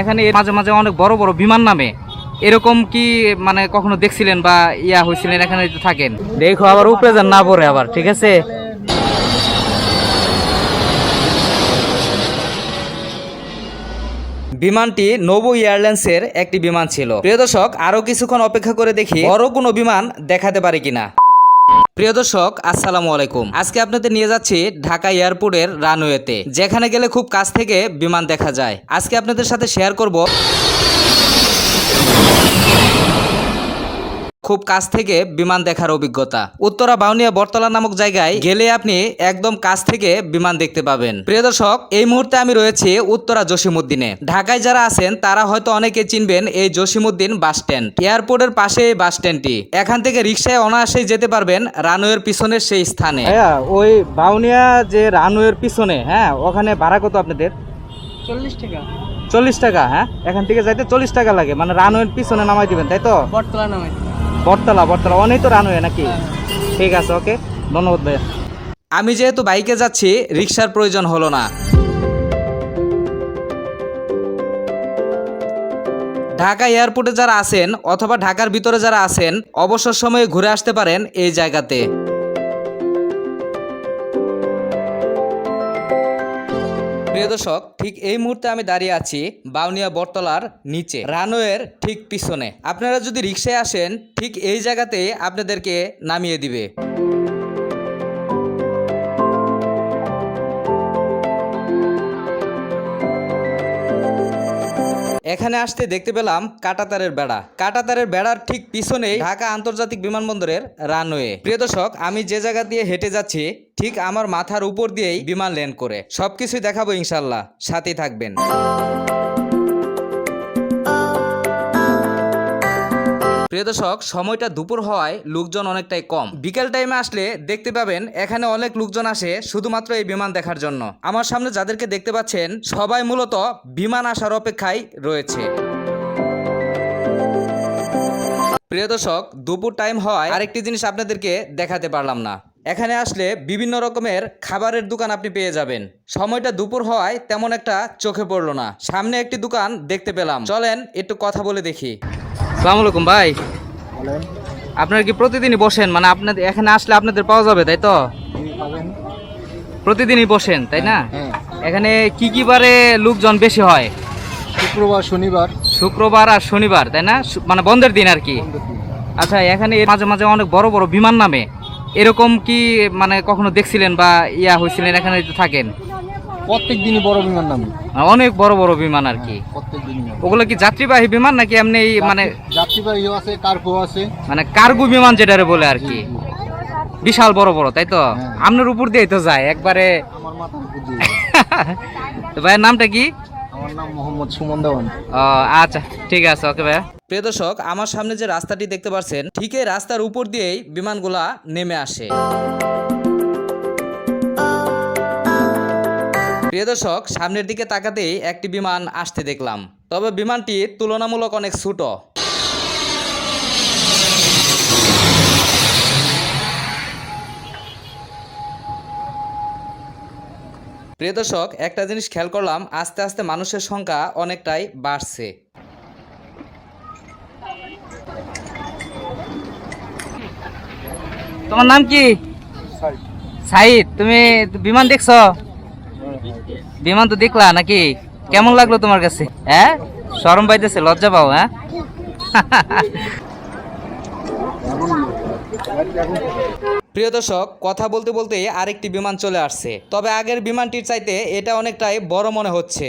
এখানে মাঝে মাঝে অনেক বড় বড় বিমান নামে। এরকম কি মানে কখনো দেখছিলেন বা ইয়া হয়েছিলেন এখানে থাকেন? দেখো, আবার উপরে যান না পড়ে আবার, ঠিক আছে? বিমানটি নোভো এয়ারলাইন্সের একটি বিমান ছিল। প্রিয় দর্শক আরও কিছুক্ষণ অপেক্ষা করে দেখি বড় কোনো বিমান দেখাতে পারে কিনা। প্রিয় দর্শক, আসসালামু আলাইকুম। আজকে আপনাদের নিয়ে যাচ্ছি ঢাকা এয়ারপোর্টের রানওয়েতে, যেখানে গেলে খুব কাছ থেকে বিমান দেখা যায়। আজকে আপনাদের সাথে শেয়ার করব খুব কাছ থেকে বিমান দেখার অভিজ্ঞতা। উত্তরা বাউনিয়া বটতলা নামক জায়গায় গেলে আপনি একদম কাছ থেকে বিমান দেখতে পাবেন। প্রিয় দর্শক এই মুহূর্তে আমি রয়েছি উত্তরা জসিমুদ্দিনে ঢাকায় যারা আছেন তারা হয়তো অনেকে চিনবেন এই জসিমুদ্দিন বাস স্ট্যান্ড। এয়ারপোর্টের পাশে এই বাস স্ট্যান্ডটি। এখান থেকে রিক্সায় অনায়াসেই যেতে পারবেন রানওয়ের পিছনের সেই স্থানে। হ্যাঁ ওই বাউনিয়া যে রানওয়ের পিছনে হ্যাঁ ওখানে ভাড়া কত আপনাদের? চল্লিশ টাকা। চল্লিশ টাকা হ্যাঁ? এখান থেকে যাইতে চল্লিশ টাকা লাগে। মানে রানওয়ের পিছনে নামাই দিবেন তাই তো? বটতলা নামে বটতলা বটতলা অনেক তো রানওয়ে নাকি? ঠিক আছে ওকে ধন্যবাদ ভাইয়া। আমি যেহেতু বাইকে যাচ্ছি রিক্সার প্রয়োজন হলো না। ঢাকা এয়ারপোর্টে যারা আছেন অথবা ঢাকার ভিতরে যারা আছেন অবসর সময়ে ঘুরে আসতে পারেন এই জায়গাতে। প্রিয় দর্শক, ঠিক এই মুহূর্তে আমি দাঁড়িয়ে আছি বাউনিয়া বটতলার নিচে, রানওয়ের ঠিক পিছনে। আপনারা যদি রিক্সায় আসেন, ঠিক এই জায়গাতে আপনাদেরকে নামিয়ে দিবে। এখানে আসতে দেখতে পেলাম কাটাতারের বেড়া। কাটাতারের বেড়ার ঠিক পিছনেই ঢাকা আন্তর্জাতিক বিমানবন্দরের রানওয়ে। প্রিয় দর্শক, আমি যে জায়গা দিয়ে হেঁটে যাচ্ছি, ঠিক আমার মাথার উপর দিয়েই বিমান ল্যান্ড করে। সবকিছুই দেখাবো ইনশাল্লাহ। সাথে থাকবেন। প্রিয় দর্শক, সময়টা দুপুর হওয়ায় লোকজন অনেকটাই কম। বিকেল টাইমে আসলে দেখতে পাবেন, এখানে অনেক লোকজন আসে শুধুমাত্র এই বিমান দেখার জন্য। আমার সামনে যাদেরকে দেখতে পাচ্ছেন, সবাই মূলত বিমান আসার অপেক্ষায় রয়েছে। প্রিয় দর্শক, দুপুর টাইম হওয়ায় আরেকটি জিনিস আপনাদেরকে দেখাতে পারলাম না। এখানে আসলে বিভিন্ন রকমের খাবারের দোকান আপনি পেয়ে যাবেন। সময়টা দুপুর হওয়ায় তেমন একটা চোখে পড়ল না। সামনে একটি দোকান দেখতে পেলাম। চলেন একটু কথা বলে দেখি। সালাম আলাইকুম ভাই। আপনারা কি প্রতিদিনই বসেন? মানে আপনাদের এখানে আসলে আপনাদের পাওয়া যাবে তাই তো? প্রতিদিনই বসেন তাই না? হ্যাঁ এখানে কি কি বারে লোকজন বেশি হয়? শুক্রবার শনিবার। শুক্রবার আর শনিবার তাই না? মানে বন্ধের দিন আর কি? আচ্ছা এখানে মাঝে মাঝে অনেক বড় বড় বিমান নামে। এরকম কি মানে কখনো দেখছিলেন বা ইয়া হয়েছিলেন এখানে থাকেন? প্রত্যেক দিনই বড় বিমান নামে। মানে অনেক বড় বড় বিমান আর কি। প্রত্যেক ওগুলো কি যাত্রীবাহী বিমান নাকি এমনি মানে যাত্রীবাহীও আছে কার্গো আছে। মানে কার্গো বিমান যেটারে বলে আর কি। বিশাল বড় বড় তাই তো? হ্যাঁ। আপনার উপর দিয়ে তো যায় একবারে। আমার মাথার উপর দিয়ে ভাইয়ের নামটা কি? আমার নাম মোহাম্মদ সুমন দেওয়ান। আচ্ছা ঠিক আছে ওকে ভাইয়া। প্রিয় দর্শক আমার সামনে যে রাস্তাটি দেখতে পাচ্ছেন ঠিক এই রাস্তার উপর দিয়েই বিমানগুলা নেমে আসে। প্রিয় দর্শক সামনের দিকে তাকাতেই একটি বিমান আসতে দেখলাম। তবে বিমানটি তুলনামূলক অনেক ছোট। প্রিয় দর্শক একটা জিনিস খেয়াল করলাম আস্তে আস্তে মানুষের সংখ্যা অনেকটাই বাড়ছে। তোমার নাম কি? সাইদ। তুমি বিমান দেখছ? বিমান তো দেখলা নাকি? কেমন লাগল তোমার কাছে? হ্যাঁ? শরম পাইতেছে, লজ্জা পাও হ্যাঁ? প্রিয় দর্শক, কথা বলতে বলতে আরেকটি বিমান চলে আসছে। তবে আগের বিমানটির চাইতে এটা অনেকটাই বড় মনে হচ্ছে।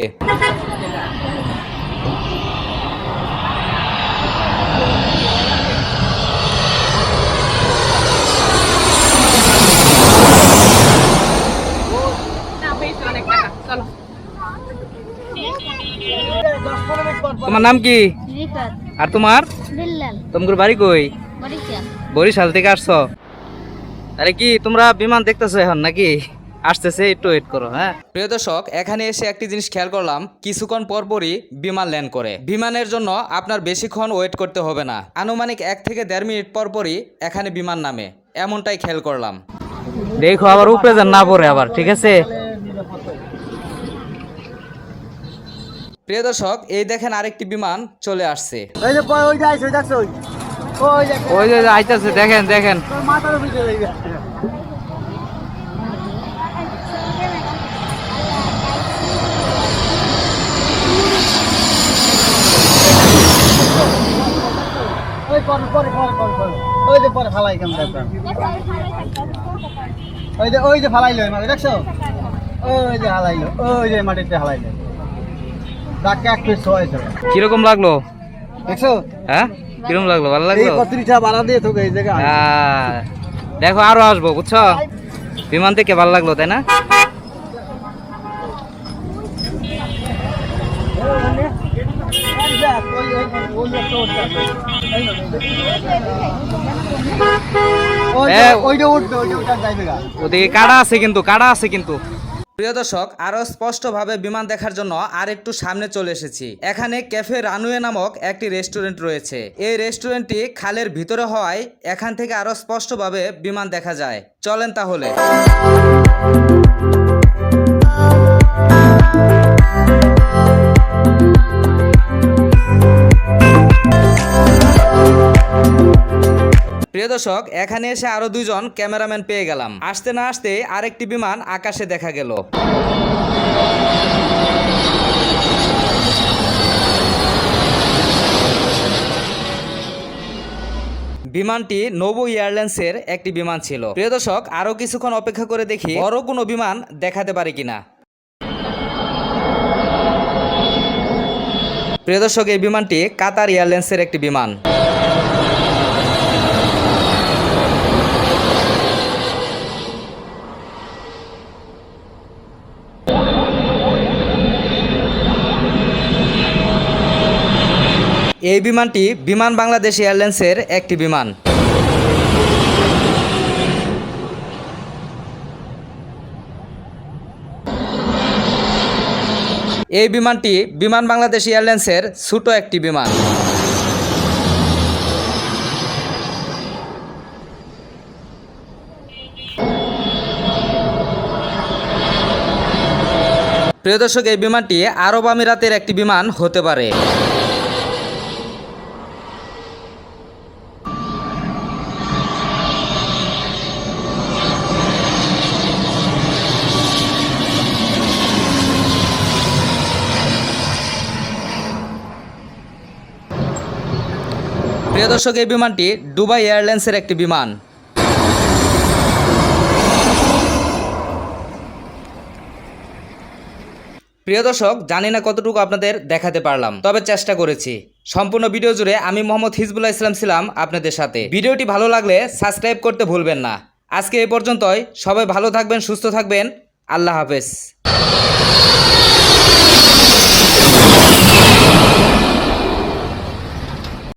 তোমার নাম কি? আর তোমার? তোমার বাড়ি কই? বরিশাল। বরিশাল থেকে আসছো? আরে কি তোমরা বিমান দেখতেছো এখন নাকি? আসতেছে একটু ওয়েট করো হ্যাঁ? প্রিয় দর্শক এখানে এসে একটি জিনিস খেয়াল করলাম কিছুক্ষণ পর পরই বিমান ল্যান্ড করে। বিমানের জন্য আপনার বেশিক্ষণ ওয়েট করতে হবে না। আনুমানিক এক থেকে দেড় মিনিট পর পরই এখানে বিমান নামে। এমনটাই খেয়াল করলাম। দেখো আবার উপরে যান না পড়ে আবার ঠিক আছে? প্রিয় দর্শক এই দেখেন আরেকটি বিমান চলে আসছে। ওই যে ওই যে ওই ওই যে আইতাছে দেখেন দেখেন। ওই পরে পরে পরে পরে পরে। ওই যে পরে ফালাই ওই যে ওই যে ফালাইলো দেখছ? ওই যে হালাইলো ওই যে মাটিতে হালাইলো। কীরকম লাগল? হ্যাঁ? কীরকম লাগল? ভালো লাগল? আহ, দেখো আরও আসব বুঝছ? বিমান থেকে ভালো লাগল তাই না? হ্যাঁ। ওদিকে কাটা আছে কিন্তু কাটা আছে কিন্তু। প্রিয় দর্শক আরও স্পষ্টভাবে বিমান দেখার জন্য আর একটু সামনে চলে এসেছি। এখানে ক্যাফে রানুয়ে নামক একটি রেস্টুরেন্ট রয়েছে। এই রেস্টুরেন্টটি খালের ভিতরে হওয়ায় এখান থেকে আরও স্পষ্টভাবে বিমান দেখা যায়। চলেন তাহলে। দর্শক, এখানে এসে আরও দুইজন ক্যামেরাম্যান পেয়ে গেলাম। আসতে না আসতে আরেকটি বিমান আকাশে দেখা গেল। বিমানটি নোভো এয়ারলাইন্সের একটি বিমান ছিল। প্রিয় দর্শক, আরও কিছুক্ষণ অপেক্ষা করে দেখি বড় কোনো বিমান দেখাতে পারে কিনা। প্রিয় দর্শক, এই বিমানটি কাতার এয়ারলাইন্সের একটি বিমান। এই বিমানটি বিমান বাংলাদেশ এয়ারলাইন্সের একটি বিমান। এই বিমানটি বিমান বাংলাদেশ এয়ারলাইন্সের ছোট একটি বিমান। প্রিয় দর্শক, এই বিমানটি আরব আমিরাতের একটি বিমান হতে পারে। প্রিয় দর্শক, এই বিমানটি দুবাই এয়ারলাইন্সের একটি বিমান। প্রিয় দর্শক, জানি না কতটুকু আপনাদের দেখাতে পারলাম, তবে চেষ্টা করেছি। সম্পূর্ণ ভিডিও জুড়ে আমি মোহাম্মদ হিজবুল্লাহ ইসলাম ছিলাম আপনাদের সাথে। ভিডিওটি ভালো লাগলে সাবস্ক্রাইব করতে ভুলবেন না। আজকে এ পর্যন্তই। সবাই ভালো থাকবেন, সুস্থ থাকবেন। আল্লাহ হাফেজ।